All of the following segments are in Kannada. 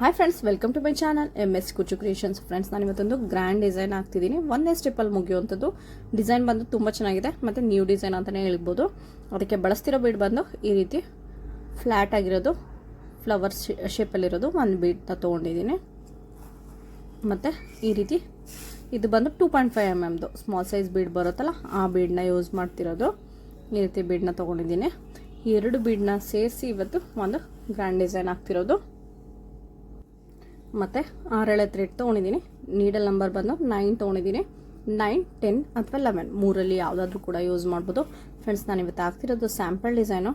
Hi friends welcome to my channel M S Kuchu creations friends ನಾನು ಇವತ್ತೊಂದು ಗ್ರ್ಯಾಂಡ್ ಡಿಸೈನ್ ಹಾಕ್ತಿದ್ದೀನಿ ಒಂದೇ ಸ್ಟೆಪ್ಪಲ್ಲಿ ಮುಗಿಯುವಂಥದ್ದು. ಡಿಸೈನ್ ಬಂದು ತುಂಬ ಚೆನ್ನಾಗಿದೆ. ಮತ್ತು ನ್ಯೂ ಡಿಸೈನ್ ಅಂತಲೇ ಹೇಳ್ಬೋದು. ಅದಕ್ಕೆ ಬಳಸ್ತಿರೋ ಬೀಡ್ ಬಂದು ಈ ರೀತಿ ಫ್ಲ್ಯಾಟ್ ಆಗಿರೋದು ಫ್ಲವರ್ಸ್ ಶೇಪಲ್ಲಿರೋದು ಒಂದು ಬೀಡ್ನ ತೊಗೊಂಡಿದ್ದೀನಿ ಮತ್ತು ಈ ರೀತಿ ಇದು ಬಂದು ಟೂ ಪಾಯಿಂಟ್ ಫೈವ್ ಎಂ ಎಮ್ದು ಸ್ಮಾಲ್ ಸೈಜ್ ಬೀಡ್ ಬರುತ್ತಲ್ಲ, ಆ ಬೀಡನ್ನ ಯೂಸ್ ಮಾಡ್ತಿರೋದು. ಈ ರೀತಿ ಬೀಡನ್ನ ತೊಗೊಂಡಿದ್ದೀನಿ ಎರಡು ಬೀಡನ್ನ ಸೇರಿಸಿ ಇವತ್ತು ಒಂದು ಗ್ರ್ಯಾಂಡ್ ಡಿಸೈನ್ ಆಗ್ತಿರೋದು ಮತ್ತು ಆರೇಳೆ ಥ್ರೆಡ್ ತೊಗೊಂಡಿದ್ದೀನಿ. ನೀಡಲ್ ನಂಬರ್ ಬಂದು ನೈನ್ ತೊಗೊಂಡಿದ್ದೀನಿ. ನೈನ್ ಟೆನ್ ಅಥವಾ ಲೆವೆನ್ ಮೂರಲ್ಲಿ ಯಾವುದಾದ್ರೂ ಕೂಡ ಯೂಸ್ ಮಾಡ್ಬೋದು. ಫ್ರೆಂಡ್ಸ್ ನಾನು ಇವತ್ತು ಆಗ್ತಿರೋದು ಸ್ಯಾಂಪಲ್ ಡಿಸೈನು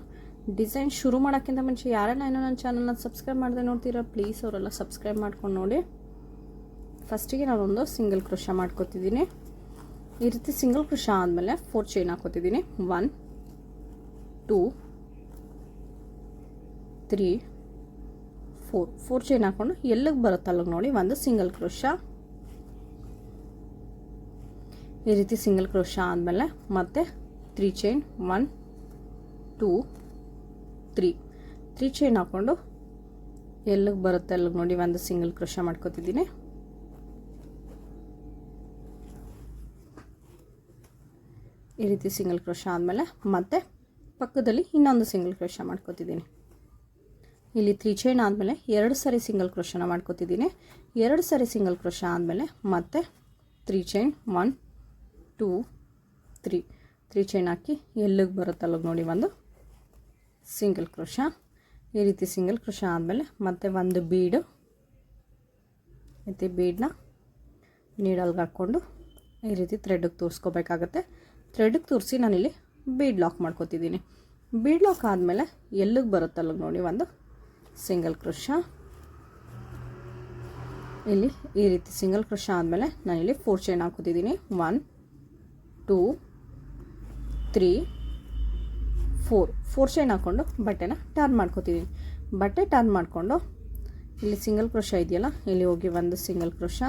ಡಿಸೈನ್ ಶುರು ಮಾಡೋಕ್ಕಿಂತ ಮುಂಚೆ ಯಾರೆಲ್ಲ ಏನೋ ನನ್ನ ಚಾನಲ್ನ ಸಬ್ಸ್ಕ್ರೈಬ್ ಮಾಡದೆ ನೋಡ್ತೀರಾ ಪ್ಲೀಸ್ ಅವರೆಲ್ಲ ಸಬ್ಸ್ಕ್ರೈಬ್ ಮಾಡ್ಕೊಂಡು ನೋಡಿ. ಫಸ್ಟಿಗೆ ನಾನೊಂದು ಸಿಂಗಲ್ ಕೃಷ ಮಾಡ್ಕೊತಿದ್ದೀನಿ. ಈ ರೀತಿ ಸಿಂಗಲ್ ಕೃಷ ಆದಮೇಲೆ four chain ಹಾಕೋತಿದ್ದೀನಿ. One two three four four chain ಹಾಕೊಂಡು ಎಲ್ಲಿಗೆ ಬರುತ್ತೆ ಅಲ್ಲಿಗೆ ನೋಡಿ ಒಂದು ಸಿಂಗಲ್ ಕ್ರೋಶ ಈ ರೀತಿ ಸಿಂಗಲ್ ಕ್ರೋಶ ಆದಮೇಲೆ ಮತ್ತೆ three chain one two three three chain ಹಾಕ್ಕೊಂಡು ಎಲ್ಲಿಗೆ ಬರುತ್ತೆ ಅಲ್ಲಿಗೆ ನೋಡಿ ಒಂದು ಸಿಂಗಲ್ ಕ್ರೋಶ ಮಾಡ್ಕೋತಿದ್ದೀನಿ. ಈ ರೀತಿ ಸಿಂಗಲ್ ಕ್ರೋಶ ಆದಮೇಲೆ ಮತ್ತೆ ಪಕ್ಕದಲ್ಲಿ ಇನ್ನೊಂದು ಸಿಂಗಲ್ ಕ್ರೋಶ ಮಾಡ್ಕೊತಿದ್ದೀನಿ. ಇಲ್ಲಿ ತ್ರೀ ಚೈನ್ ಆದಮೇಲೆ ಎರಡು ಸಾರಿ ಸಿಂಗಲ್ ಕ್ರೋಶನ ಮಾಡ್ಕೋತಿದ್ದೀನಿ. ಎರಡು ಸಾರಿ ಸಿಂಗಲ್ ಕ್ರೋಶ ಆದಮೇಲೆ ಮತ್ತೆ three chain one two three three chain ಹಾಕಿ ಎಲ್ಲಿಗೆ ಬರುತ್ತೆ ಅಲ್ಲಿಗೆ ನೋಡಿ ಒಂದು ಸಿಂಗಲ್ ಕ್ರೋಶ ಈ ರೀತಿ ಸಿಂಗಲ್ ಕ್ರೋಶ ಆದಮೇಲೆ ಮತ್ತೆ ಒಂದು ಬೀಡು ಮತ್ತು ಬೀಡನ್ನ ನೀಡಲ್ಗೆ ಹಾಕ್ಕೊಂಡು ಈ ರೀತಿ ಥ್ರೆಡ್ಗೆ ತೋರಿಸ್ಕೋಬೇಕಾಗತ್ತೆ. ಥ್ರೆಡ್ಗೆ ತೋರಿಸಿ ನಾನಿಲ್ಲಿ ಬೀಡ್ ಲಾಕ್ ಮಾಡ್ಕೋತಿದ್ದೀನಿ. ಬೀಡ್ ಲಾಕ್ ಆದಮೇಲೆ ಎಲ್ಲಿಗೆ ಬರುತ್ತೆ ಅಲ್ಲಿಗೆ ನೋಡಿ ಒಂದು ಸಿಂಗಲ್ ಕ್ರೋಶ. ಇಲ್ಲಿ ಈ ರೀತಿ ಸಿಂಗಲ್ ಕ್ರೋಶ ಆದಮೇಲೆ ನಾನಿಲ್ಲಿ four chain ಹಾಕೋತಿದ್ದೀನಿ one two three four four chain ಹಾಕ್ಕೊಂಡು ಬಟ್ಟೆನ ಟರ್ನ್ ಮಾಡ್ಕೋತಿದ್ದೀನಿ ಬಟ್ಟೆ ಟರ್ನ್ ಮಾಡಿಕೊಂಡು ಇಲ್ಲಿ ಸಿಂಗಲ್ ಕ್ರೋಶ ಇದೆಯಲ್ಲ, ಇಲ್ಲಿ ಹೋಗಿ ಒಂದು ಸಿಂಗಲ್ ಕ್ರೋಶ.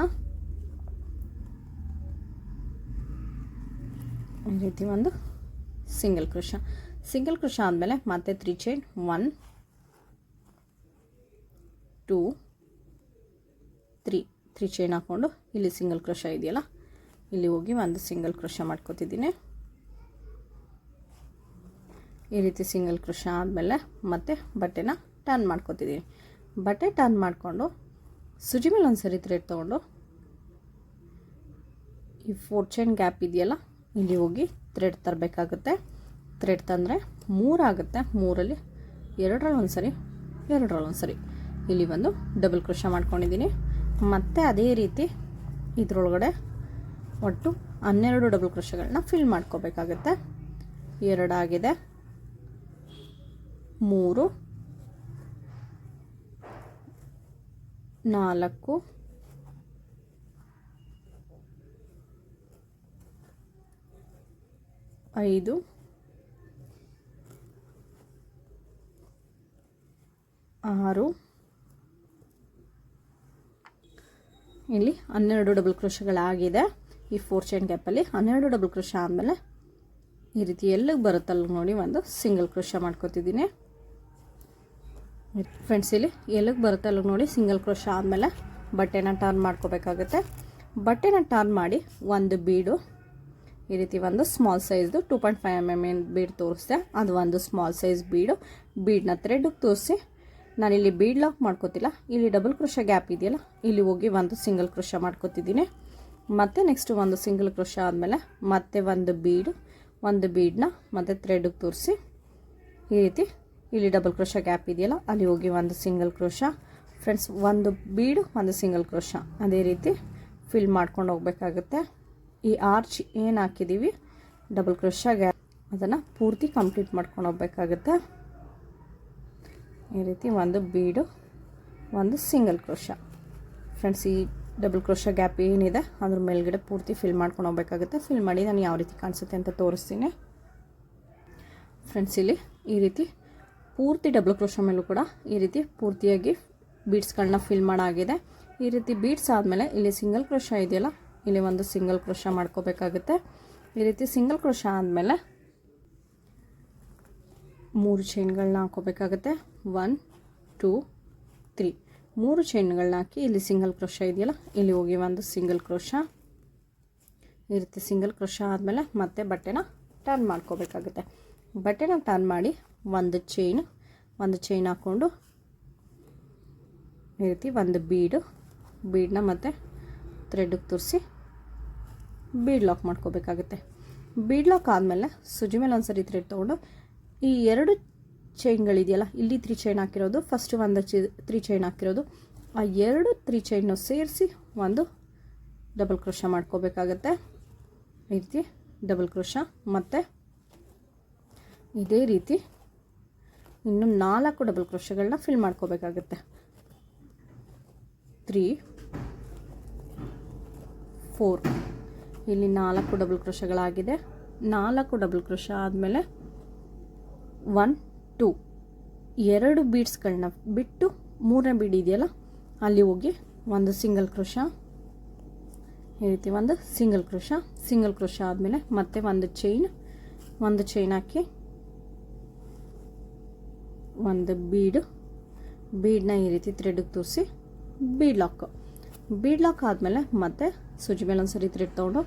ಈ ರೀತಿ ಒಂದು ಸಿಂಗಲ್ ಕ್ರೋಶ. ಸಿಂಗಲ್ ಕ್ರೋಶ ಆದಮೇಲೆ ಮತ್ತೆ three chain one two, three three chain ಹಾಕ್ಕೊಂಡು ಇಲ್ಲಿ ಸಿಂಗಲ್ ಕ್ರೋಶ ಇದೆಯಲ್ಲ, ಇಲ್ಲಿ ಹೋಗಿ ಒಂದು ಸಿಂಗಲ್ ಕ್ರೋಶ ಮಾಡ್ಕೋತಿದ್ದೀನಿ. ಈ ರೀತಿ ಸಿಂಗಲ್ ಕ್ರೋಶ ಆದಮೇಲೆ ಮತ್ತೆ ಬಟ್ಟೆನ ಟರ್ನ್ ಮಾಡ್ಕೋತಿದ್ದೀನಿ. ಬಟ್ಟೆ ಟರ್ನ್ ಮಾಡಿಕೊಂಡು ಸುಜಿ ಮೇಲೆ ಒಂದು ಸರಿ ಥ್ರೆಡ್ ತೊಗೊಂಡು ಈ ಫೋರ್ ಚೈನ್ ಗ್ಯಾಪ್ ಇದೆಯಲ್ಲ, ಇಲ್ಲಿ ಹೋಗಿ ಥ್ರೆಡ್ ತರಬೇಕಾಗುತ್ತೆ. ಥ್ರೆಡ್ ತಂದರೆ ಮೂರಾಗುತ್ತೆ ಮೂರಲ್ಲಿ ಎರಡರಲ್ಲಿ ಒಂದು ಸರಿ ಎರಡರಲ್ಲಿ ಒಂದು ಸರಿ ಇಲ್ಲಿ ಬಂದು ಡಬಲ್ ಕ್ರೋಶ ಮಾಡ್ಕೊಂಡಿದ್ದೀನಿ. ಮತ್ತು ಅದೇ ರೀತಿ ಇದರೊಳಗಡೆ ಒಟ್ಟು ಹನ್ನೆರಡು ಡಬಲ್ ಕ್ರೋಶಗಳನ್ನ ಫಿಲ್ ಮಾಡ್ಕೋಬೇಕಾಗತ್ತೆ. ಎರಡಾಗಿದೆ. ಮೂರು, ನಾಲ್ಕು, ಐದು, ಆರು ಇಲ್ಲಿ ಹನ್ನೆರಡು ಡಬಲ್ ಕ್ರೋಶಗಳಾಗಿದೆ ಈ ಫೋರ್ ಚೈನ್ ಗ್ಯಾಪಲ್ಲಿ ಹನ್ನೆರಡು ಡಬಲ್ ಕ್ರೋಶ ಆದಮೇಲೆ ಈ ರೀತಿ ಎಲ್ಲಿಗೆ ಬರುತ್ತಲ್ಲ ನೋಡಿ, ಒಂದು ಸಿಂಗಲ್ ಕ್ರೋಶ ಮಾಡ್ಕೋತಿದ್ದೀನಿ. ಫ್ರೆಂಡ್ಸ್ ಇಲ್ಲಿ ಎಲ್ಲಿಗೆ ಬರುತ್ತೆ ಅಲ್ಲಿಗೆ ನೋಡಿ ಸಿಂಗಲ್ ಕ್ರೋಶ ಆದಮೇಲೆ ಬಟ್ಟೆನ ಟರ್ನ್ ಮಾಡ್ಕೋಬೇಕಾಗುತ್ತೆ. ಬಟ್ಟೆನ ಟರ್ನ್ ಮಾಡಿ ಒಂದು ಬೀಡು, ಈ ರೀತಿ ಒಂದು small ಸೈಜ್ದು two point five M M bead ತೋರಿಸ್ದೆ. ಅದು ಒಂದು ಸ್ಮಾಲ್ ಸೈಜ್ ಬೀಡು ಬೀಡನ್ನ ಥ್ರೆಡ್ಗೆ ತೋರಿಸಿ ನಾನಿಲ್ಲಿ ಬೀಡ್ ಲಾಕ್ ಮಾಡ್ಕೋತಿಲ್ಲ. ಇಲ್ಲಿ ಡಬಲ್ ಕ್ರೋಶ ಗ್ಯಾಪ್ ಇದೆಯಲ್ಲ, ಇಲ್ಲಿ ಹೋಗಿ ಒಂದು ಸಿಂಗಲ್ ಕ್ರೋಶ ಮಾಡ್ಕೋತಿದ್ದೀನಿ. ಮತ್ತು ನೆಕ್ಸ್ಟ್ ಒಂದು ಸಿಂಗಲ್ ಕ್ರೋಶ ಆದಮೇಲೆ ಮತ್ತೆ ಒಂದು ಬೀಡು ಒಂದು ಬೀಡನ್ನ ಮತ್ತು ಥ್ರೆಡ್ಗೆ ತೋರಿಸಿ. ಈ ರೀತಿ ಇಲ್ಲಿ ಡಬಲ್ ಕ್ರೋಶ ಗ್ಯಾಪ್ ಇದೆಯಲ್ಲ, ಅಲ್ಲಿ ಹೋಗಿ ಒಂದು ಸಿಂಗಲ್ ಕ್ರೋಶ ಫ್ರೆಂಡ್ಸ್ ಒಂದು ಬೀಡು ಒಂದು ಸಿಂಗಲ್ ಕ್ರೋಶ ಅದೇ ರೀತಿ ಫಿಲ್ ಮಾಡ್ಕೊಂಡು ಹೋಗಬೇಕಾಗುತ್ತೆ. ಈ ಆರ್ಚ್ ಏನು ಹಾಕಿದ್ದೀವಿ ಡಬಲ್ ಕ್ರೋಶ ಗ್ಯಾಪ್ ಅದನ್ನು ಪೂರ್ತಿ ಕಂಪ್ಲೀಟ್ ಮಾಡ್ಕೊಂಡು ಹೋಗ್ಬೇಕಾಗುತ್ತೆ. ಈ ರೀತಿ ಒಂದು ಬೀಡು, ಒಂದು ಸಿಂಗಲ್ ಕ್ರೋಶ ಫ್ರೆಂಡ್ಸ್ ಈ ಡಬಲ್ ಕ್ರೋಶ ಗ್ಯಾಪ್ ಏನಿದೆ, ಅದ್ರ ಮೇಲ್ಗಡೆ ಪೂರ್ತಿ ಫಿಲ್ ಮಾಡ್ಕೊಂಡು ಹೋಗ್ಬೇಕಾಗುತ್ತೆ. ಫಿಲ್ ಮಾಡಿ ನಾನು ಯಾವ ರೀತಿ ಕಾಣಿಸುತ್ತೆ ಅಂತ ತೋರಿಸ್ತೀನಿ. ಫ್ರೆಂಡ್ಸ್ ಇಲ್ಲಿ ಈ ರೀತಿ ಪೂರ್ತಿ ಡಬಲ್ ಕ್ರೋಶ ಮೇಲೂ ಕೂಡ ಈ ರೀತಿ ಪೂರ್ತಿಯಾಗಿ ಬೀಡ್ಸ್ಗಳನ್ನ ಫಿಲ್ ಮಾಡಾಗಿದೆ. ಈ ರೀತಿ ಬೀಡ್ಸ್ ಆದಮೇಲೆ ಇಲ್ಲಿ ಸಿಂಗಲ್ ಕ್ರೋಶ ಇದೆಯಲ್ಲ, ಇಲ್ಲಿ ಒಂದು ಸಿಂಗಲ್ ಕ್ರೋಶ ಮಾಡ್ಕೋಬೇಕಾಗುತ್ತೆ. ಈ ರೀತಿ ಸಿಂಗಲ್ ಕ್ರೋಶ ಆದಮೇಲೆ ಮೂರು ಚೈನ್ಗಳನ್ನ ಹಾಕೋಬೇಕಾಗತ್ತೆ. ಒನ್ ಟೂ ತ್ರೀ ಮೂರು ಚೈನ್ಗಳನ್ನ ಹಾಕಿ ಇಲ್ಲಿ ಸಿಂಗಲ್ ಕ್ರೋಶ ಇದೆಯಲ್ಲ, ಇಲ್ಲಿ ಹೋಗಿ ಒಂದು ಸಿಂಗಲ್ ಕ್ರೋಶ ಈ ರೀತಿ ಸಿಂಗಲ್ ಕ್ರೋಶ ಆದಮೇಲೆ ಮತ್ತೆ ಬಟ್ಟೆನ ಟರ್ನ್ ಮಾಡ್ಕೋಬೇಕಾಗುತ್ತೆ. ಬಟ್ಟೆನ ಟರ್ನ್ ಮಾಡಿ ಒಂದು ಚೈನ್ ಒಂದು ಚೈನ್ ಹಾಕ್ಕೊಂಡು ಈ ರೀತಿ ಒಂದು ಬೀಡು ಬೀಡನ್ನ ಮತ್ತೆ ಥ್ರೆಡ್ಗೆ ತುರಿಸಿ ಬೀಡ್ ಲಾಕ್ ಮಾಡ್ಕೋಬೇಕಾಗುತ್ತೆ. ಬೀಡ್ ಲಾಕ್ ಆದಮೇಲೆ ಸುಜಿ ಮೇಲೆ ಒಂದು ಸರಿ ಥ್ರೆಡ್ ತೊಗೊಂಡು ಈ ಎರಡು ಚೈನ್ಗಳಿದೆಯಲ್ಲ ಇಲ್ಲಿ ತ್ರೀ ಚೈನ್ ಹಾಕಿರೋದು ಫಸ್ಟ್ ಒಂದು ಚಿ ತ್ರೀ ಚೈನ್ ಹಾಕಿರೋದು. ಆ ಎರಡು ತ್ರೀ ಚೈನು ಸೇರಿಸಿ ಒಂದು ಡಬಲ್ ಕ್ರೋಶ ಮಾಡ್ಕೋಬೇಕಾಗತ್ತೆ. ಈ ರೀತಿ ಡಬಲ್ ಕ್ರೋಶ ಮತ್ತು ಇದೇ ರೀತಿ ಇನ್ನು ನಾಲ್ಕು ಡಬಲ್ ಕ್ರೋಶಗಳನ್ನ ಫಿಲ್ ಮಾಡ್ಕೋಬೇಕಾಗತ್ತೆ. ತ್ರೀ ಫೋರ್ ಇಲ್ಲಿ ನಾಲ್ಕು ಡಬಲ್ ಕ್ರೋಶಗಳಾಗಿದೆ ನಾಲ್ಕು ಡಬಲ್ ಕ್ರೋಶ ಆದಮೇಲೆ ಒನ್, ಟೂ. ಎರಡು ಬೀಡ್ಸ್ಗಳನ್ನ ಬಿಟ್ಟು ಮೂರನೇ ಬೀಡ್ ಇದೆಯಲ್ಲ, ಅಲ್ಲಿ ಹೋಗಿ ಒಂದು ಸಿಂಗಲ್ ಕ್ರೋಶ. ಈ ರೀತಿ ಒಂದು ಸಿಂಗಲ್ ಕ್ರೋಶ ಸಿಂಗಲ್ ಕ್ರೋಶ ಆದಮೇಲೆ ಮತ್ತೆ ಒಂದು ಚೈನ್ ಒಂದು ಚೈನ್ ಹಾಕಿ ಒಂದು ಬೀಡು. ಬೀಡ್ನ ಈ ರೀತಿ ಥ್ರೆಡ್ಗೆ ತೋರಿಸಿ ಬೀಡ್ ಲಾಕ್. ಬೀಡ್ ಲಾಕ್ ಆದಮೇಲೆ ಮತ್ತೆ ಸುಜಿ ಮೇಲೆ ಒಂದು ಸರಿ ಥ್ರೆಡ್ ತೊಗೊಂಡು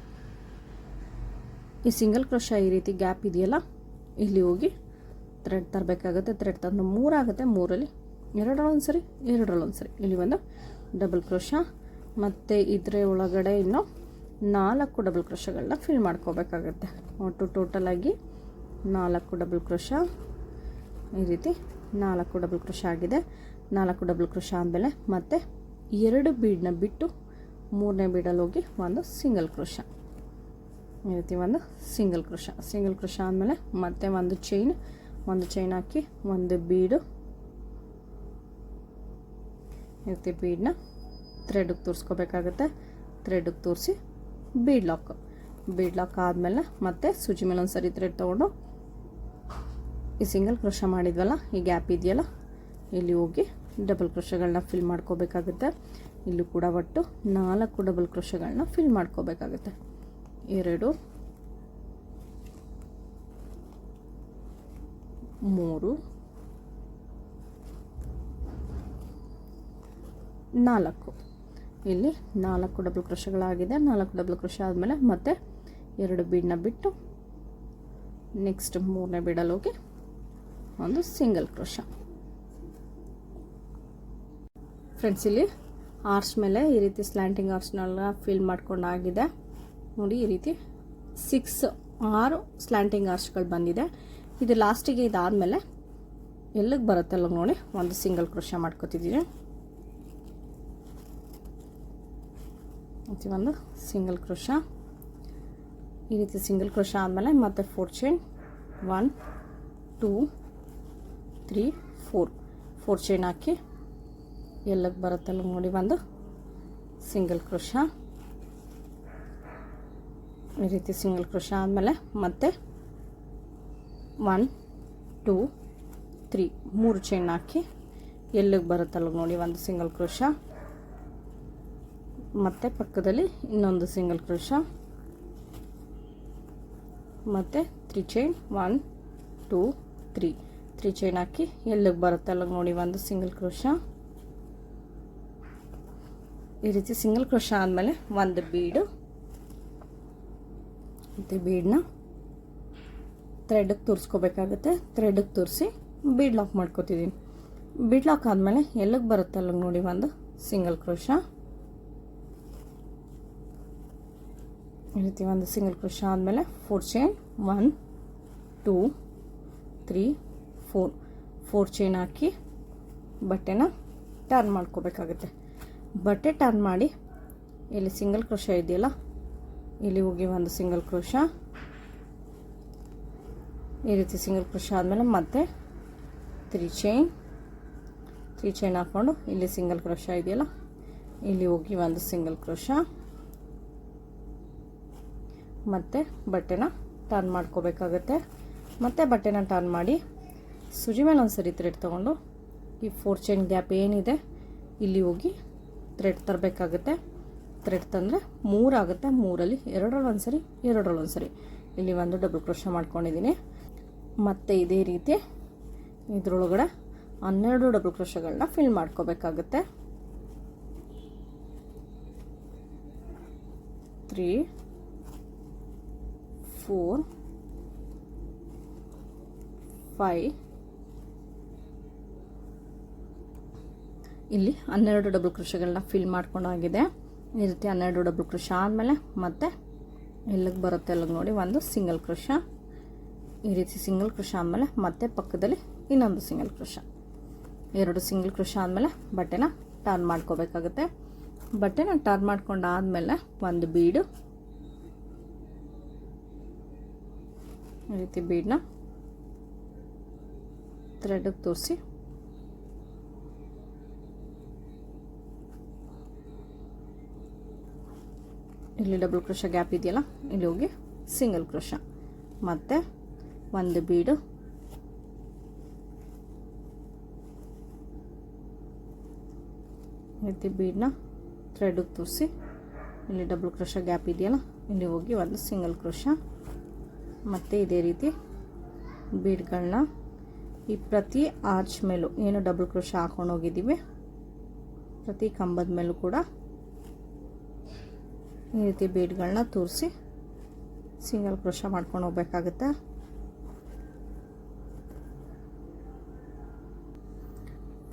ಈ ಸಿಂಗಲ್ ಕ್ರೋಶ ಈ ರೀತಿ ಗ್ಯಾಪ್ ಇದೆಯಲ್ಲ, ಇಲ್ಲಿ ಹೋಗಿ ಥ್ರೆಡ್ ತರಬೇಕಾಗುತ್ತೆ ಥ್ರೆಡ್ ತಂದು ಮೂರಾಗುತ್ತೆ ಮೂರಲ್ಲಿ ಎರಡರಲ್ಲೊಂದು ಸರಿ ಎರಡರಲ್ಲೊಂದು ಸರಿ ಇಲ್ಲಿ ಒಂದು ಡಬಲ್ ಕ್ರೋಶ ಮತ್ತು ಇದರ ಒಳಗಡೆ ಇನ್ನು ನಾಲ್ಕು ಡಬಲ್ ಕ್ರೋಶಗಳನ್ನ ಫಿಲ್ ಮಾಡ್ಕೋಬೇಕಾಗುತ್ತೆ. ಒಟ್ಟು ಟೋಟಲಾಗಿ ನಾಲ್ಕು ಡಬಲ್ ಕ್ರೋಶ ಈ ರೀತಿ ನಾಲ್ಕು ಡಬಲ್ ಕ್ರೋಶ ಆಗಿದೆ. ನಾಲ್ಕು ಡಬಲ್ ಕ್ರೋಶ ಆದಮೇಲೆ ಮತ್ತು ಎರಡು ಬೀಡನ್ನ ಬಿಟ್ಟು ಮೂರನೇ ಬೀಡಲ್ಲಿ ಹೋಗಿ ಒಂದು ಸಿಂಗಲ್ ಕ್ರೋಶ ಈ ರೀತಿ ಒಂದು ಸಿಂಗಲ್ ಕ್ರೋಶ ಸಿಂಗಲ್ ಕ್ರೋಶ ಆದಮೇಲೆ ಮತ್ತೆ ಒಂದು ಚೈನ್ ಒಂದು ಚೈನ್ ಹಾಕಿ ಒಂದು ಬೀಡು. ಇರ್ತಿ ರೀತಿ ಬೀಡನ್ನ. ಥ್ರೆಡ್ಗೆ ತೋರಿಸ್ಕೋಬೇಕಾಗುತ್ತೆ. ಥ್ರೆಡ್ಗೆ ತೋರಿಸಿ ಬೀಡ್ ಲಾಕ್ ಬೀಡ್ ಲಾಕ್ ಆದಮೇಲೆ ಮತ್ತೆ ಸೂಜಿ ಮೇಲೆ ಒಂದು ಸರಿ ಥ್ರೆಡ್ ತೊಗೊಂಡು ಈ ಸಿಂಗಲ್ ಕ್ರೋಶ ಮಾಡಿದ್ವಲ್ಲ, ಈ ಗ್ಯಾಪ್ ಇದೆಯಲ್ಲ, ಇಲ್ಲಿ ಹೋಗಿ ಡಬಲ್ ಕ್ರೋಶಗಳನ್ನ ಫಿಲ್ ಮಾಡ್ಕೋಬೇಕಾಗುತ್ತೆ. ಇಲ್ಲೂ ಕೂಡ ಒಟ್ಟು ನಾಲ್ಕು ಡಬಲ್ ಕ್ರೋಶಗಳನ್ನ ಫಿಲ್ ಮಾಡ್ಕೋಬೇಕಾಗುತ್ತೆ. ಎರಡು ಮೂರು, ನಾಲ್ಕು. ಇಲ್ಲಿ ನಾಲ್ಕು ಡಬಲ್ ಕ್ರೋಶಗಳಾಗಿದೆ ನಾಲ್ಕು ಡಬಲ್ ಕ್ರೋಶ ಆದಮೇಲೆ ಮತ್ತೆ ಎರಡು ಬೀಡನ್ನ ಬಿಟ್ಟು ನೆಕ್ಸ್ಟ್ ಮೂರನೇ ಬೀಡಲ್ಲಿ ಹೋಗಿ ಒಂದು ಸಿಂಗಲ್ ಕ್ರೋಶ ಫ್ರೆಂಡ್ಸ್ ಇಲ್ಲಿ ಆರ್ಸ್ ಮೇಲೆ ಈ ರೀತಿ ಸ್ಲ್ಯಾಂಟಿಂಗ್ ಆರ್ಸ್ನೆಲ್ಲ ಫಿಲ್ ಮಾಡ್ಕೊಂಡಾಗಿದೆ. ನೋಡಿ ಈ ರೀತಿ ಸಿಕ್ಸ್ ಆರು ಸ್ಲ್ಯಾಂಟಿಂಗ್ ಆರ್ಸ್ಗಳು ಬಂದಿದೆ. ಇದು ಲಾಸ್ಟಿಗೆ ಇದಾದಮೇಲೆ ಎಲ್ಲಿಗೆ ಬರುತ್ತಲ್ಲ ನೋಡಿ, ಒಂದು ಸಿಂಗಲ್ ಕ್ರೋಶ ಮಾಡ್ಕೊತಿದ್ದೀನಿ ಮತ್ತು ಒಂದು ಸಿಂಗಲ್ ಕ್ರೋಶ. ಈ ರೀತಿ ಸಿಂಗಲ್ ಕ್ರೋಶ ಆದಮೇಲೆ ಮತ್ತೆ four chain one two three four four chain ಹಾಕಿ ಎಲ್ಲಿಗೆ ಬರುತ್ತಲ್ಲ ನೋಡಿ, ಒಂದು ಸಿಂಗಲ್ ಕ್ರೋಶ. ಈ ರೀತಿ ಸಿಂಗಲ್ ಕ್ರೋಶ ಆದಮೇಲೆ ಮತ್ತೆ ಒನ್ ಟೂ ತ್ರೀ ಮೂರು ಚೈನ್ ಹಾಕಿ. ಎಲ್ಲಿಗೆ ಬರುತ್ತಲ್ಲ ನೋಡಿ, ಒಂದು ಸಿಂಗಲ್ ಕ್ರೋಶ ಮತ್ತು ಪಕ್ಕದಲ್ಲಿ ಇನ್ನೊಂದು ಸಿಂಗಲ್ ಕ್ರೋಶ ಮತ್ತು three chain one two three three chain ಹಾಕಿ ಎಲ್ಲಿಗೆ ಬರುತ್ತಲ್ಲ ನೋಡಿ, ಒಂದು ಸಿಂಗಲ್ ಕ್ರೋಶ ಈ ರೀತಿ ಸಿಂಗಲ್ ಕ್ರೋಶ ಆದಮೇಲೆ ಒಂದು ಬೀಡು ಮತ್ತು ಬೀಡನ್ನ ಥ್ರೆಡ್ಗೆ ತೋರಿಸ್ಕೋಬೇಕಾಗುತ್ತೆ. ಥ್ರೆಡ್ಗೆ ತೋರಿಸಿ ಬೀಡ್ ಲಾಕ್ ಮಾಡ್ಕೋತಿದ್ದೀನಿ ಬೀಡ್ ಲಾಕ್ ಆದಮೇಲೆ ಎಲ್ಲಿಗೆ ಅಲ್ಲಿಗೆ ನೋಡಿ ಒಂದು ಸಿಂಗಲ್ ಕ್ರೋಶ ಈ ರೀತಿ ಒಂದು ಸಿಂಗಲ್ ಕ್ರೋಶ ಆದಮೇಲೆ four chain one two three four four chain ಹಾಕಿ ಬಟ್ಟೆನ ಟರ್ನ್ ಮಾಡ್ಕೋಬೇಕಾಗುತ್ತೆ. ಬಟ್ಟೆ ಟರ್ನ್ ಮಾಡಿ ಇಲ್ಲಿ ಸಿಂಗಲ್ ಕ್ರೋಶ ಇದೆಯಲ್ಲ, ಇಲ್ಲಿ ಹೋಗಿ ಒಂದು ಸಿಂಗಲ್ ಕ್ರೋಶ ಈ ರೀತಿ ಸಿಂಗಲ್ ಕ್ರೋಶ ಆದಮೇಲೆ ಮತ್ತೆ ತ್ರೀ ಚೈನ್ ತ್ರೀ ಚೈನ್ ಹಾಕ್ಕೊಂಡು ಇಲ್ಲಿ ಸಿಂಗಲ್ ಕ್ರೋಶ ಇದೆಯಲ್ಲ, ಇಲ್ಲಿ ಹೋಗಿ ಒಂದು ಸಿಂಗಲ್ ಕ್ರೋಶ ಮತ್ತೆ ಬಟ್ಟೆನ ಟರ್ನ್ ಮಾಡ್ಕೋಬೇಕಾಗತ್ತೆ. ಮತ್ತೆ ಬಟ್ಟೆನ ಟರ್ನ್ ಮಾಡಿ ಸುಜಿ ಮೇಲೆ ಒಂದು ಸರಿ ಥ್ರೆಡ್ ತೊಗೊಂಡು ಈ ಫೋರ್ ಚೈನ್ ಗ್ಯಾಪ್ ಏನಿದೆ, ಇಲ್ಲಿ ಹೋಗಿ ಥ್ರೆಡ್ ತರಬೇಕಾಗುತ್ತೆ. ಥ್ರೆಡ್ ತಂದರೆ ಮೂರಾಗುತ್ತೆ ಮೂರಲ್ಲಿ ಎರಡರಲ್ಲಿ ಒಂದು ಸರಿ ಎರಡರಲ್ಲಿ ಸರಿ ಇಲ್ಲಿ ಒಂದು ಡಬಲ್ ಕ್ರೋಶ ಮಾಡ್ಕೊಂಡಿದ್ದೀನಿ. ಮತ್ತೆ ಇದೇ ರೀತಿ ಇದರೊಳಗಡೆ ಹನ್ನೆರಡು ಡಬಲ್ ಕ್ರೋಶಗಳನ್ನ ಫಿಲ್ ಮಾಡ್ಕೋಬೇಕಾಗುತ್ತೆ. ತ್ರೀ ಫೋರ್ ಫೈ ಇಲ್ಲಿ ಹನ್ನೆರಡು ಡಬಲ್ ಕೃಷಿಗಳನ್ನ ಫಿಲ್ ಮಾಡ್ಕೊಂಡಾಗಿದೆ. ಈ ರೀತಿ ಹನ್ನೆರಡು ಡಬಲ್ ಕೃಷಿ ಆದಮೇಲೆ ಮತ್ತೆ ಎಲ್ಲಿಗೆ ಬರುತ್ತೆ ಅಲ್ಲಿಗೆ ನೋಡಿ, ಒಂದು ಸಿಂಗಲ್ ಕೃಷಿ ಈ ರೀತಿ ಸಿಂಗಲ್ ಕೃಷ ಆದಮೇಲೆ ಮತ್ತೆ ಪಕ್ಕದಲ್ಲಿ ಇನ್ನೊಂದು ಸಿಂಗಲ್ ಕೃಷ ಎರಡು ಸಿಂಗಲ್ ಕೃಷ ಆದಮೇಲೆ ಬಟ್ಟೆನ ಟರ್ನ್ ಮಾಡ್ಕೋಬೇಕಾಗುತ್ತೆ. ಬಟ್ಟೆನ ಟರ್ನ್ ಮಾಡ್ಕೊಂಡಾದಮೇಲೆ ಒಂದು ಬೀಡು. ಈ ರೀತಿ ಬೀಡನ್ನ ಥ್ರೆಡ್ಗೆ ತೋರಿಸಿ. ಇಲ್ಲಿ ಡಬಲ್ ಕ್ರೋಶ ಗ್ಯಾಪ್ ಇದೆಯಲ್ಲ, ಇಲ್ಲಿ ಹೋಗಿ ಸಿಂಗಲ್ ಕ್ರೋಶ ಮತ್ತು ಒಂದು ಬೀಡು. ರೀತಿ ಬೀಡನ್ನ ಥ್ರೆಡ್ಗೆ ತೋರಿಸಿ, ಇಲ್ಲಿ ಡಬಲ್ ಕ್ರೋಶ ಗ್ಯಾಪ್ ಇದೆಯಲ್ಲ, ಇಲ್ಲಿ ಹೋಗಿ ಒಂದು ಸಿಂಗಲ್ ಕ್ರೋಶ ಮತ್ತು ಇದೇ ರೀತಿ ಬೀಡ್ಗಳನ್ನ ಈ ಪ್ರತಿ ಆರ್ಚ್ ಮೇಲೂ ಏನು ಡಬಲ್ ಕ್ರೋಶ ಹಾಕೊಂಡು ಹೋಗಿದ್ದೀವಿ, ಪ್ರತಿ ಕಂಬದ ಮೇಲೂ ಕೂಡ ಈ ರೀತಿ ಬೀಡ್ಗಳನ್ನ ತೋರಿಸಿ ಸಿಂಗಲ್ ಕ್ರೋಶ ಮಾಡ್ಕೊಂಡು ಹೋಗ್ಬೇಕಾಗುತ್ತೆ.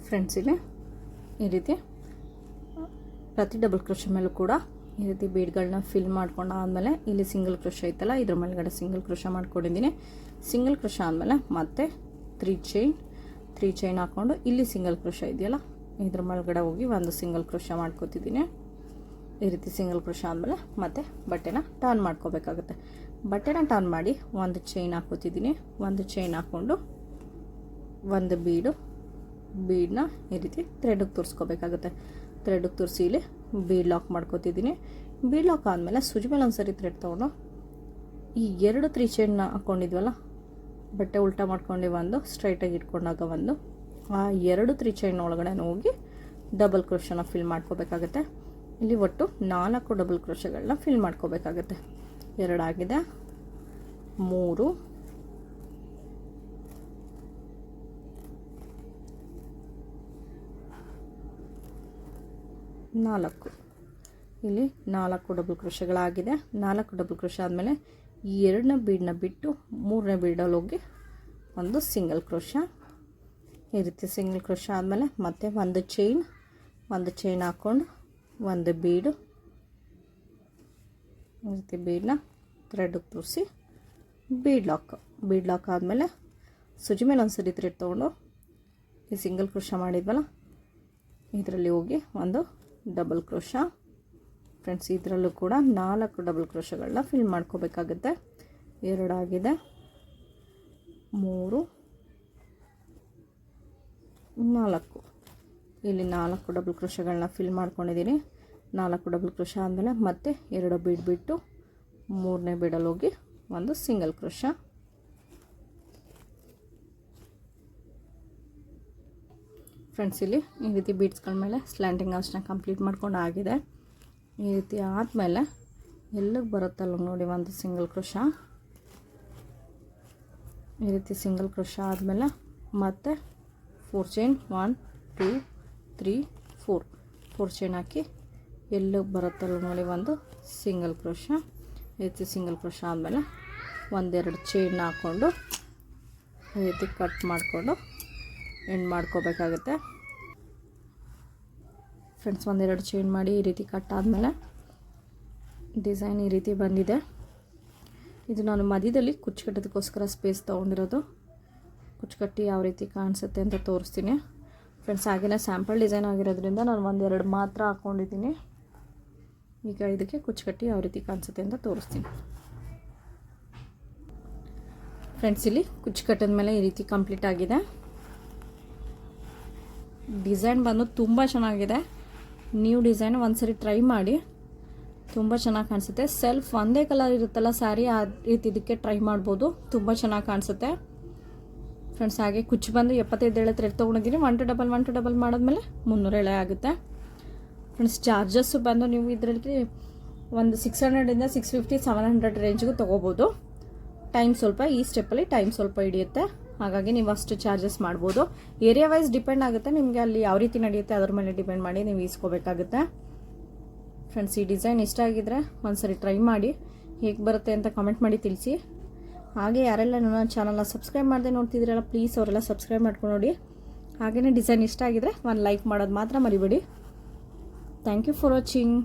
ಫ್ರೆಂಡ್ಸ್ ಇಲ್ಲಿ, ಈ ರೀತಿ. ಪ್ರತಿ ಡಬಲ್ ಕ್ರೋಶ ಮೇಲೂ ಕೂಡ ಈ ರೀತಿ ಬೀಡ್ಗಳನ್ನ ಫಿಲ್ ಮಾಡ್ಕೊಂಡು ಆದಮೇಲೆ ಇಲ್ಲಿ ಸಿಂಗಲ್ ಕ್ರೋಶ ಐತಲ್ಲ, ಇದ್ರ ಮೇಲ್ಗಡೆ ಸಿಂಗಲ್ ಕ್ರೋಶ ಮಾಡ್ಕೊಂಡಿದ್ದೀನಿ. ಸಿಂಗಲ್ ಕ್ರೋಶ ಆದಮೇಲೆ ಮತ್ತೆ ತ್ರೀ ಚೈನ್ ತ್ರೀ ಚೈನ್ ಹಾಕ್ಕೊಂಡು ಇಲ್ಲಿ ಸಿಂಗಲ್ ಕ್ರೋಶ ಇದೆಯಲ್ಲ, ಇದ್ರ ಮೇಲ್ಗಡೆ ಹೋಗಿ ಒಂದು ಸಿಂಗಲ್ ಕ್ರೋಶ ಮಾಡ್ಕೋತಿದ್ದೀನಿ. ಈ ರೀತಿ ಸಿಂಗಲ್ ಕ್ರೋಶ ಆದಮೇಲೆ ಮತ್ತೆ ಬಟ್ಟೆನ ಟರ್ನ್ ಮಾಡ್ಕೋಬೇಕಾಗುತ್ತೆ. ಬಟ್ಟೆನ ಟರ್ನ್ ಮಾಡಿ ಒಂದು ಚೈನ್ ಹಾಕೋತಿದ್ದೀನಿ. ಒಂದು ಚೈನ್ ಹಾಕ್ಕೊಂಡು ಒಂದು ಬೀಡು ಬೀಡನ್ನ ಈ ರೀತಿ ಥ್ರೆಡ್ಗೆ ತೋರಿಸ್ಕೋಬೇಕಾಗುತ್ತೆ. ಥ್ರೆಡ್ಗೆ ತೋರಿಸಿ ಇಲ್ಲಿ ಬೀಡ್ ಲಾಕ್ ಮಾಡ್ಕೋತಿದ್ದೀನಿ. ಬೀಡ್ ಲಾಕ್ ಆದಮೇಲೆ ಸುಜಿ ಮೇಲೆ ಒಂದು ಸರಿ ಥ್ರೆಡ್ ತೊಗೊಂಡು ಈ ಎರಡು ತ್ರೀ ಚೈನ್ನ ಹಾಕ್ಕೊಂಡಿದ್ವಲ್ಲ ಬಟ್ಟೆ ಉಲ್ಟಾ ಮಾಡ್ಕೊಂಡು ಒಂದು ಸ್ಟ್ರೈಟಾಗಿ ಇಟ್ಕೊಂಡಾಗ ಒಂದು ಆ ಎರಡು ತ್ರೀ ಚೈನ್ ಒಳಗಡೆ ಹೋಗಿ ಡಬಲ್ ಕ್ರೋಶನ ಫಿಲ್ ಮಾಡ್ಕೋಬೇಕಾಗತ್ತೆ. ಇಲ್ಲಿ ಒಟ್ಟು ನಾಲ್ಕು ಡಬಲ್ ಕ್ರೋಶಗಳನ್ನ ಫಿಲ್ ಮಾಡ್ಕೋಬೇಕಾಗತ್ತೆ. ಎರಡಾಗಿದೆ ಮೂರು ನಾಲ್ಕು. ಇಲ್ಲಿ ನಾಲ್ಕು ಡಬಲ್ ಕ್ರೋಶಗಳಾಗಿದೆ ನಾಲ್ಕು ಡಬಲ್ ಕ್ರೋಶ ಆದಮೇಲೆ ಎರಡನೇ ಬೀಡನ್ನ ಬಿಟ್ಟು ಮೂರನೇ ಬೀಡಲ್ಲಿ ಹೋಗಿ ಒಂದು ಸಿಂಗಲ್ ಕ್ರೋಶ ಈ ರೀತಿ ಸಿಂಗಲ್ ಕ್ರೋಶ ಆದಮೇಲೆ ಮತ್ತೆ ಒಂದು ಚೈನ್ ಒಂದು ಚೈನ್ ಹಾಕ್ಕೊಂಡು ಒಂದು ಬೀಡು ಈ ರೀತಿ ಬೀಡನ್ನ ಥ್ರೆಡ್ಗೆ ತೋರಿಸಿ ಬೀಡ್ ಲಾಕ್ ಬೀಡ್ ಲಾಕ್ ಆದಮೇಲೆ ಸುಜಿ ಮೇಲೆ ಒಂದು ಸರಿ ಥ್ರೆಡ್ ತೊಗೊಂಡು ಈ ಸಿಂಗಲ್ ಕ್ರೋಶ ಮಾಡಿದ್ವಲ್ಲ, ಇದರಲ್ಲಿ ಹೋಗಿ ಒಂದು ಡಬಲ್ ಕ್ರೋಶ. ಫ್ರೆಂಡ್ಸ್, ಇದರಲ್ಲೂ ಕೂಡ ನಾಲ್ಕು ಡಬಲ್ ಕ್ರೋಶಗಳನ್ನ ಫಿಲ್ ಮಾಡ್ಕೋಬೇಕಾಗುತ್ತೆ. ಎರಡಾಗಿದೆ. ಮೂರು. ನಾಲ್ಕು. ಇಲ್ಲಿ ನಾಲ್ಕು ಡಬಲ್ ಕ್ರೋಶಗಳನ್ನ ಫಿಲ್ ಮಾಡ್ಕೊಂಡಿದ್ದೀನಿ ನಾಲ್ಕು ಡಬಲ್ ಕ್ರೋಶ ಆದಮೇಲೆ ಮತ್ತೆ ಎರಡು ಬಿಡ್ಬಿಟ್ಟು ಮೂರನೇ ಬಿಡಲ್ಲೋಗಿ ಒಂದು ಸಿಂಗಲ್ ಕ್ರೋಶ. ಫ್ರೆಂಡ್ಸ್ ಇಲ್ಲಿ ಈ ರೀತಿ ಬೀಡ್ಸ್ಗಳ ಮೇಲೆ ಸ್ಲ್ಯಾಂಟಿಂಗ್ ಅಷ್ಟನ್ನ ಕಂಪ್ಲೀಟ್ ಮಾಡ್ಕೊಂಡು ಆಗಿದೆ. ಈ ರೀತಿ ಆದಮೇಲೆ ಎಲ್ಲಿಗೆ ಬರುತ್ತಲ್ಲ ನೋಡಿ ಒಂದು ಸಿಂಗಲ್ ಕೃಷ ಈ ರೀತಿ ಸಿಂಗಲ್ ಕೃಷ ಆದಮೇಲೆ ಮತ್ತೆ four chain one two three four four chain ಹಾಕಿ ಎಲ್ಲಿಗೆ ಬರುತ್ತಲ್ಲ ನೋಡಿ ಒಂದು ಸಿಂಗಲ್ ಕ್ರೋಶ ಈ ರೀತಿ ಸಿಂಗಲ್ ಕ್ರೋಶ ಆದಮೇಲೆ ಒಂದೆರಡು ಚೈನ್ ಹಾಕ್ಕೊಂಡು ಈ ರೀತಿ ಕಟ್ ಮಾಡಿಕೊಂಡು ಎಂಡ್ ಮಾಡ್ಕೋಬೇಕಾಗುತ್ತೆ. ಫ್ರೆಂಡ್ಸ್ ಒಂದೆರಡು ಚೇಂಜ್ ಮಾಡಿ ಈ ರೀತಿ ಕಟ್ ಆದಮೇಲೆ ಡಿಸೈನ್ ಈ ರೀತಿ ಬಂದಿದೆ. ಇದು ನಾನು ಮಧ್ಯದಲ್ಲಿ ಕುಚ್ಚು ಕಟ್ಟೋದಕ್ಕೋಸ್ಕರ ಸ್ಪೇಸ್ ತೊಗೊಂಡಿರೋದು. ಕುಚ್ಚುಕಟ್ಟಿ ಯಾವ ರೀತಿ ಕಾಣಿಸುತ್ತೆ ಅಂತ ತೋರಿಸ್ತೀನಿ. ಫ್ರೆಂಡ್ಸ್ ಹಾಗೆಯೇ ಸ್ಯಾಂಪಲ್ ಡಿಸೈನ್ ಆಗಿರೋದ್ರಿಂದ ನಾನು ಒಂದೆರಡು ಮಾತ್ರ ಹಾಕ್ಕೊಂಡಿದ್ದೀನಿ ಈಗ ಇದಕ್ಕೆ ಕುಚ್ಚುಕಟ್ಟಿ ಯಾವ ರೀತಿ ಕಾಣಿಸುತ್ತೆ ಅಂತ ತೋರಿಸ್ತೀನಿ. ಫ್ರೆಂಡ್ಸ್ ಇಲ್ಲಿ ಕುಚ್ಚು ಕಟ್ಟಿದ ಮೇಲೆ ಈ ರೀತಿ ಕಂಪ್ಲೀಟ್ ಆಗಿದೆ. ಡಿಸೈನ್ ಬಂದು ತುಂಬ ಚೆನ್ನಾಗಿದೆ. ನ್ಯೂ ಡಿಸೈನ್ ಒಂದ್ಸರಿ ಟ್ರೈ ಮಾಡಿ. ತುಂಬ ಚೆನ್ನಾಗಿ ಕಾಣಿಸುತ್ತೆ. ಸೆಲ್ಫ್ ಒಂದೇ ಕಲರ್ ಇರುತ್ತಲ್ಲ ಸ್ಯಾರಿ ಆ ರೀತಿ ಇದಕ್ಕೆ ಟ್ರೈ ಮಾಡ್ಬೋದು. ತುಂಬ ಚೆನ್ನಾಗಿ ಕಾಣಿಸುತ್ತೆ. ಫ್ರೆಂಡ್ಸ್ ಹಾಗೆ ಕುಚ್ಚು ಬಂದು ಎಪ್ಪತ್ತೈದು ಎಳೆ ಥ್ರೆಡ್ ತೊಗೊಂಡಿದ್ದೀನಿ one two double one two double ಮಾಡಿದ್ಮೇಲೆ ಮುನ್ನೂರು ಎಳೆ ಆಗುತ್ತೆ. ಫ್ರೆಂಡ್ಸ್ ಚಾರ್ಜಸ್ಸು ಬಂದು ನೀವು ಇದರಲ್ಲಿ ಒಂದು ಸಿಕ್ಸ್ ಹಂಡ್ರೆಡಿಂದ ಸಿಕ್ಸ್ ಫಿಫ್ಟಿ ಸೆವೆನ್ ಹಂಡ್ರೆಡ್ ರೇಂಜ್ಗೂ ತೊಗೋಬೋದು. ಟೈಮ್ ಸ್ವಲ್ಪ ಈ ಸ್ಟೆಪ್ಪಲ್ಲಿ ಟೈಮ್ ಸ್ವಲ್ಪ ಹಿಡಿಯುತ್ತೆ. ಹಾಗಾಗಿ ನೀವು ಅಷ್ಟು ಚಾರ್ಜಸ್ ಮಾಡ್ಬೋದು. ಏರಿಯಾ ವೈಸ್ ಡಿಪೆಂಡ್ ಆಗುತ್ತೆ, ನಿಮಗೆ ಅಲ್ಲಿ ಯಾವ ರೀತಿ ನಡೆಯುತ್ತೆ, ಅದ್ರ ಮೇಲೆ ಡಿಪೆಂಡ್ ಮಾಡಿ ನೀವು ಈಸ್ಕೋಬೇಕಾಗುತ್ತೆ. ಫ್ರೆಂಡ್ಸ್ ಈ ಡಿಸೈನ್ ಇಷ್ಟ ಆಗಿದ್ರೆ ಒಂದ್ಸರಿ ಟ್ರೈ ಮಾಡಿ, ಹೇಗೆ ಬರುತ್ತೆ ಅಂತ ಕಾಮೆಂಟ್ ಮಾಡಿ ತಿಳಿಸಿ. ಹಾಗೆ ಯಾರೆಲ್ಲ ನನ್ನ ಚಾನಲ್ನ ಸಬ್ಸ್ಕ್ರೈಬ್ ಮಾಡದೆ ನೋಡ್ತಿದ್ದೀರಲ್ಲ ಪ್ಲೀಸ್ ಅವರೆಲ್ಲ ಸಬ್ಸ್ಕ್ರೈಬ್ ಮಾಡ್ಕೊಂಡು ನೋಡಿ. ಹಾಗೆಯೇ ಡಿಸೈನ್ ಇಷ್ಟ ಆಗಿದ್ರೆ ಒಂದು ಲೈಕ್ ಮಾಡೋದು ಮಾತ್ರ ಮರಿಬೇಡಿ. Thank you for watching